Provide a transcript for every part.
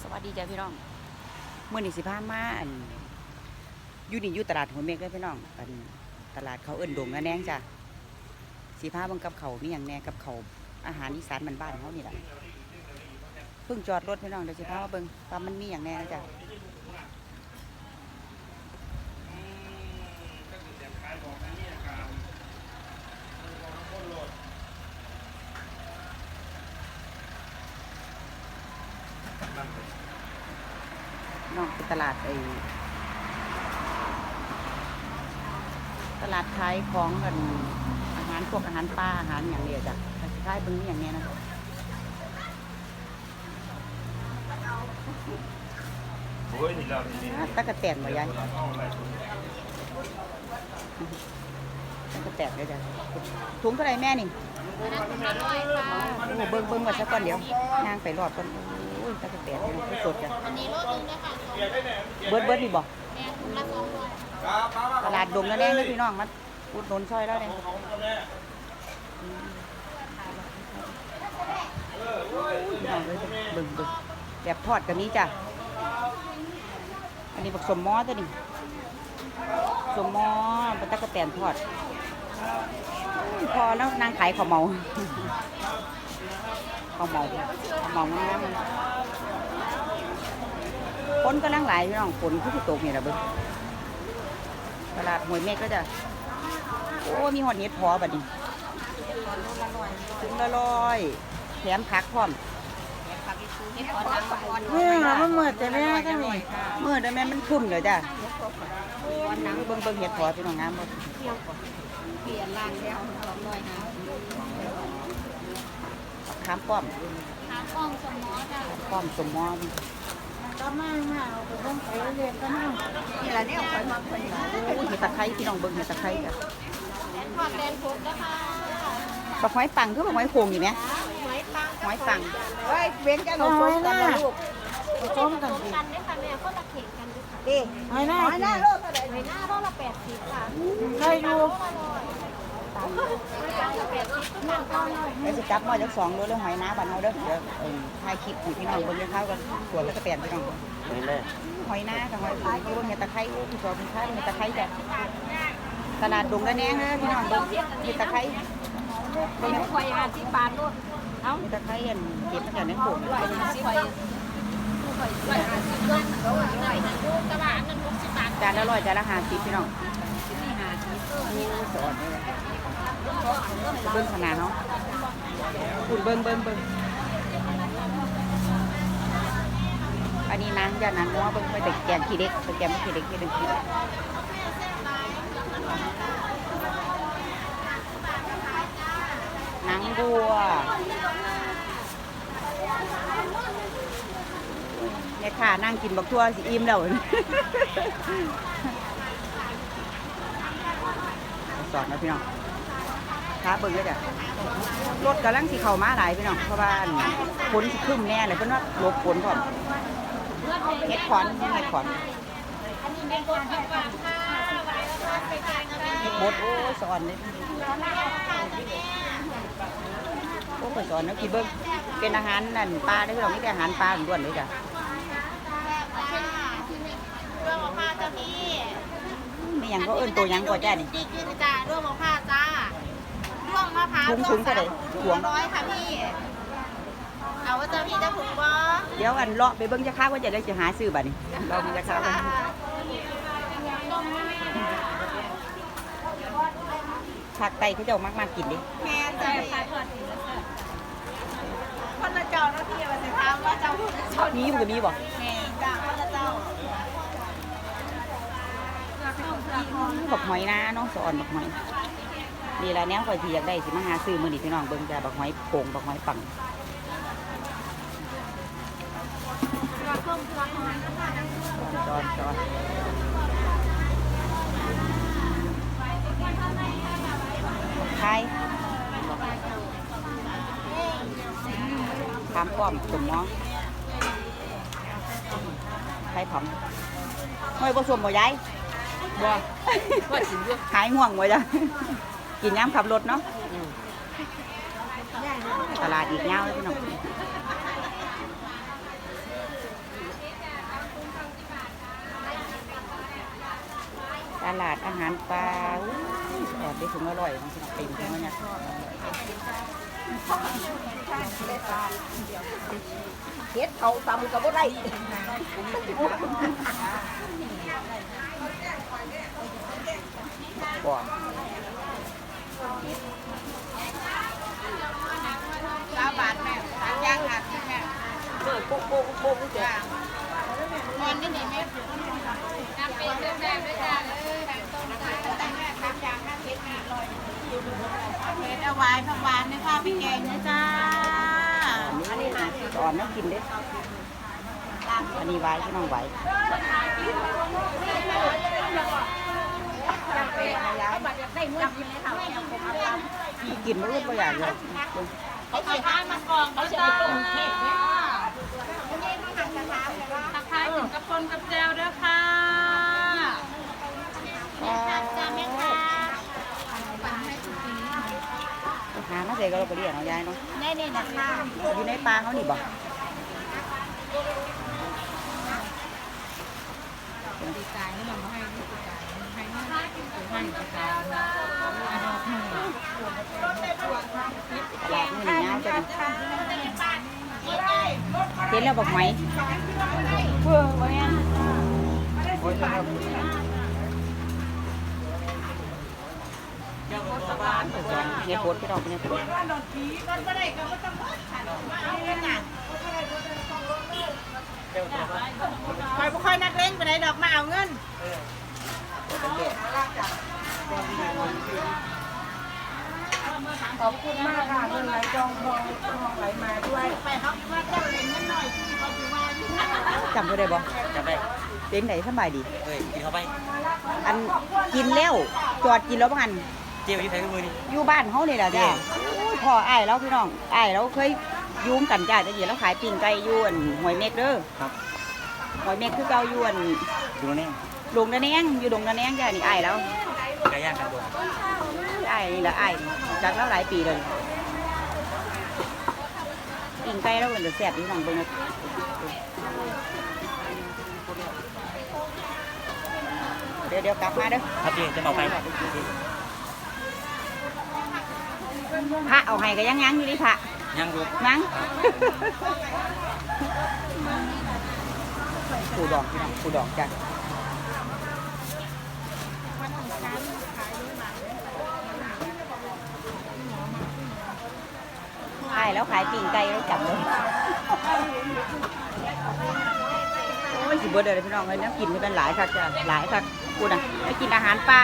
สวัสดีจ้าพี่น้องเมื่อนี่สิพามาอันอยู่นี่อยู่ตลาดหัวเมฆเลยพี่น้องอันตลาดเขาเอิ้นดงนะแนงจ้ะสิพาเบิ่งกับเขามีอย่างแน่กับเขาอาหารอีสานมันบ้านเขานี่แหละเพิ่งจอดรถพี่น้องเดี๋ยวสิพามาเบิ่งว่ามันมีอย่างแน่นะจ้ะน้อง เป็นตลาดไอตลาดขายของกัน อาหารพวกอาหารปลาอาหารอย่างเนี้ยจ้ะแต่สิขายเบิ่งมีอย่างแหน่นะโอ้ยนี่เรานี่อ่าตะกะแตนบ่ยายตะกะแตนเลยจ้ะถุงเท่าไหรแม่นี่โอ้เบิ่งเบิ่งว่าสักก่อนเดี๋ยวย่างไปรอดก่อนโอ้ย ตะกะแตนนี่มันสดจ้ะอันนี้โลนึงนะคะเบิดเบิดนี่บ่แม่ถุงละสองร้อยตลาดดงแล้วแน่เลยพี่น้องมาอุดหนุนซอยแล้วเนี่ยพี่น้องเลยเบิ่งเบิ่งแบบทอดกับนี้จ้ะ อันนี้บักสมหมอตัวนี้สมหมอเป็นตะกะแตนทอดอุ้ยพอแล้วนางขายข้าวเหมา ข้าวเหมาข้าวเมางามๆคนก็ลังไหลพี่น้องฝนคือตกนี่แหละเบิ่งตลาดหวยเมฆก็จะโอ้มีหอดเห็ดพอบัดนี้ถุงละร้อยแถมผักพร้อมเมื่อมันเมื่อแต่แม่ก็นี่เมื่อแต่แม่มันคุ้มเลยจ้ะเบิ่งเบิ่งเห็ดพอพี่น้องงามบ่เปลี่ยนล่างแล้วสองร้อยนะ ขามป้อมหามป้องสมอจ้ะป้อมสมมอก็มาค่ะเอาไปต้องไปเรียนก็มานี่แหละเนี่ยคอยมาคนโอ้เห็ดตะไคร้พี่น้องเบิ่งเห็ดตะไคร้จ้ะทอดแดนโคกนะคะบักหอยปังคือบักหอยโขงอยู่ไหมหอยปังหอยปังเฮ้ยเว้นกันเราชมกันนะลูกต้มกันกันได้ค่ะแม่คนละเข่งกันด้วยค่ะดิหอยหน้าหอยหน้าโลกหอยหน้าโลละแปดสิบค่ะเคยดู เข้าหน่อยเดี๋ยวสิจับหม้อจักสองโลแล้วหอยน้าบ้านเฮาเด้อเดี๋ยวเอิ่มถ่ายคลิปให้พี่น้องเบิ่งข้าวกันสวนแล้วก็แปลนพี่น้องนี่แหละหอยน้ากับหอยปลาที่ว่าเห็ดตะไคร้ที่ตัวเป็นไข่เห็ดตะไคร้จ้ะตลาดดงระแนงนะพี่น้องเบิ่งเห็ดตะไคร้เบิ่งคอยอาที่บาทลูกเอาเห็ดตะไคร้อันเก็บมาจากในโขงร้อยห้าสิบร้อยห้าสิบลูกร้อยร้อยลูกกระบะนั่นหกสิบบาทจานละร้อยจานละห้าสิบพี่น้องนี่ห้าสิบสอนเลย เบิ่งขนาดเนาะคุณเบิ่งเบิ่งเบิ่งอันนี้นางจ้ะนางงัวเบิ่งไปแต่แกงขี้เด็กไปแกงขี้เด็กขี้เด็กขี้เด็กนางบัวแม่ค้านั่งกินบักทั่วสิอิ่มแล้วสอนนะพี่น้องท้าเบิ่งเลยจ้ะรถกำลังสิเข้ามาหลายพี่น้องเพราะว่าฝนสิครึ้มแน่เลยเพิ่นว่าหลบฝนพร้อมเฮ็ดขอนเฮ็ดขอนเฮ็ดบดโอ้สอนเลยโอ้ยสอนนะกี่เบิ่งเป็นอาหารนั่นปลาได้พี่น้องนี่แต่อาหารปลาล้วนเลยจ้ะเรื่องของผ้าจ้าพี่นี่ยังก็เอิ้นตัวยังก็จ้านี่ดีคือจ้าเรื่องของผ้าจ้าเรื่อง มะพร้าวถุงถุงเท่าไหร่ถุงร้อยค่ะพี่ เอาว่าเจ้าพี่จะถุงบ่เดี๋ยวอันเลาะไปเบิ่งจะค้าว่าจะได้จะหาซื้อบัดนี้เรามีจะค้าว่าภาคใต้เขาเจ้ามากๆกินดิแม่จ้าคนละเจ้าเนาะพี่ว่าจะถามว่าเจ้าเจ้ามีมันก็มีบ่แม่จ้าคนละเจ้าบักหอยนะเน้องสอนบักหอย นี่ละแนวข่อยที่อยากได้สิมาหาซื้อมื้อนี้พี่น้องเบิ่งจ้าบักหอยโป่งบักหอยปังตัวเพิ่มตัวของมันก็ค่ะจอนจอนไข่ขามป้อมสมหมอไข่ผอมห้อยผสมบ่ยายบ่ก็กินด้วยขายง่วงบ่จ้ะ กินย่ำขับรถเนาะตลาดอีกเงาเลยพี่น้องตลาดอาหารปลาแอบได้ถึงอร่อยของสนันเต็มทั้งเนี่ยเฮ็ดเขาตำกับบ่ได้ก่อ เปิดโป๊ะโป๊ะโป๊ะจ้ะนอนนี่นี่แม่น้ำเป็นแบบแบบด้วยจ้ะเออแบบต้มจ้ะแต่แม่สามย่างห้าสิบห้าร้อยเฮ็ดเอาไว้ผักหวานในข้าวพี่แกงนะจ้าอันนี้อ่อนน้ำกินเด้อันนี้ไว้พี่น้องไว้กินไม่รู้ตัวอย่างเลยเขาใส่ข้าวมากองเขาจะไปต้มเทปเนี่ยตะไคร้ถึงกระปนกับแจวด้วยค่ะจ้าแม่ค่ะหามาใส่ก็เราไปเรียนเอายายเนาะแน่นี่นะคะอยู่ในปลาเขานี่บ่ตีกายนี่เราไม่ให้ตีกายให้ให้ให้ตีกายอาดอกหนึ่งตลาดมือนี่ยาวจังเห็นแล้วบอกไหม เพื่อว่าไงเนี่ยโพสพี่น้องเนี่ยโพสคอยบ่ค่อยนักเล่นไปไหนดอกมาเอาเงิน ขอบคุณมากค่ะเงินไหลจองทองทองไหลมาด้วยไปเขาว่าเจ้าเล่นเงินหน่อยเขาถือว่าอยู่จำได้บ่จำได้เป็นไหนสบายดี เอ้ยกินเข้าไป อันกินแล้วจอดกินแล้วบ้านเจียวที่ไทยก็มือนี่อยู่บ้านเขานี่แหละจ้ะโอ้ยพ่ออ้ายแล้วพี่น้องอ้ายแล้วเคยอยุ่งกันจ้ะแต่เดี๋ยวเราขายปิ้งไก่อยวนหอยเม็กเด้อครับหอยเม็กคือเก่าอยวนดูนี่ดงตะแนงอยู่ดงตะแนงจ้ะนี่อ้ายแล้ว ไก่ย่างกันตัวอ้ายนี่แหละอ้ายจากแล้วหลายปีเลยปิ้งไก่แล้วมันจะแซ่บพี่น้องเบิ่งนะเดี๋ยวเดี๋ยวกลับมาเด้อครับพี่จะบอกไปพระเอาให้ก็ยังยังอยู่นี่พระย่างดูยังปูดองพี่น้องปูดองจ้ะ ขายแล้วขายปิ่งไก่แล้วจับเลยโอ้ยสิเบิดเลยพี่น้องเลยน้ำกินนี่เป็นหลายคักจ้ะหลายคักกูน่ะไปกินอาหารปลา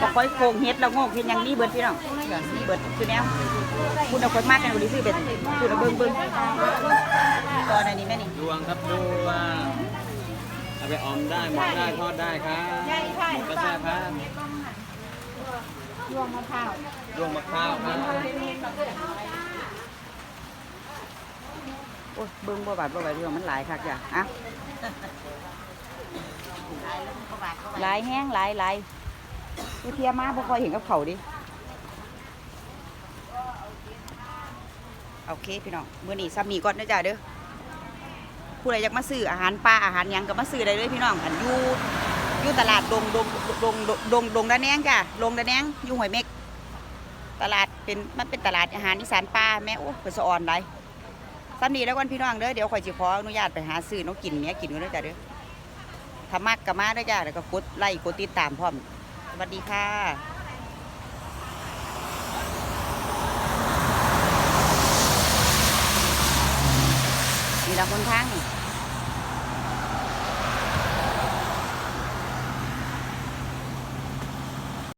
ก็ค่อยโคงเฮ็ดแล้วโงกเฮ็ดยังนี่เบิดพี่น้องอย่างนี่เบิดคือแนวคุณเอาคนมากกันบริสุทธิ์เป็นคุณเอาเบิ่งเบิ่งตอนนี้แม่นี่ดวงครับดว่าเอา ไปออมได้หมกได้ทอดได้ครับหมกกระแซ่บครับรวมมะพร้าวดวงมะพร้าวครับโอ้ยเบิ่งบ่บาดบ่ไหวพี่น้องมันหลายคักจ้ะอะหลายแห้งหลายหลายผู้เทียมาบ่ค่อยเห็นกับเขาดิโอเคพี่น้องมื้อนี้ซ้ำนี้ก่อนนะจ๊ะเด้อ ผู้ใดอยากมาซื้ออาหารปลาอาหารหยังก็มาซื้อได้เลยพี่น้องอันอยู่อยู่ตลาดดงดงดงดงดงดงดะแนงจ้ะดงดะแนงอยู่ห้วยเม็ก ตลาดเป็นมันเป็นตลาดอาหารอีสานปลาแม่โอ้เพิ่นสะออนได้ซ้ำนี้แล้วกันพี่น้องเด้อเดี๋ยวข่อยสิขออนุญาตไปหาซื้อน้องกินเนี้ยกินกันเด้จ้ะเด้อถ้ามักก็มาเด้จ้ะแล้วก็กดไลค์กดติดตามพร้อมสวัสดีค่ะนี่ละคนทาง